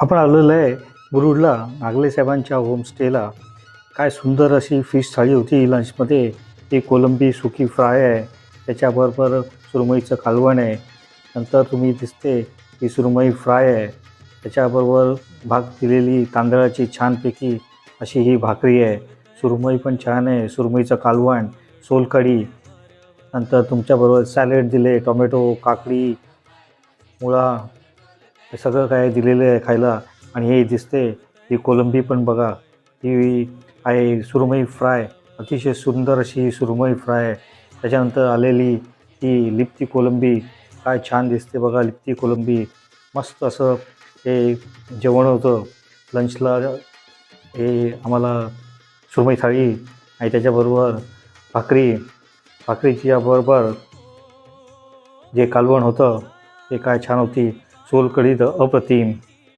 आपण आलेलो आहे मुरुडला नागले साहेबांच्या होमस्टेला काय सुंदर अशी फिश थाळी होती लंचमध्ये ती कोलंबी सुकी फ्राय आहे. त्याच्याबरोबर सुरमईचं कालवण आहे. नंतर तुम्ही दिसते ही सुरमई फ्राय आहे. त्याच्याबरोबर भाग दिलेली तांदळाची छानपैकी अशी ही भाकरी आहे. सुरमई पण छान आहे. सुरमईचं कालवण सोलकढी. नंतर तुमच्याबरोबर सॅलेड दिले टोमॅटो काकडी मुळा. हे सगळं काय दिलेलं आहे खायला आणि हे दिसते ही कोलंबी पण बघा. ही आहे सुरमई फ्राय. अतिशय सुंदर अशी ही सुरमई फ्राय आहे. त्याच्यानंतर आलेली ही लिप्ती कोलंबी. काय छान दिसते बघा लिप्ती कोलंबी. मस्त असं हे जेवण होतं. लंचला हे आम्हाला सुरमई थाळी आणि त्याच्याबरोबर भाकरी. भाकरीच्या बरोबर जे कालवण होतं ते काय छान होती. સોલ કરી ધ અપ્રતિમ.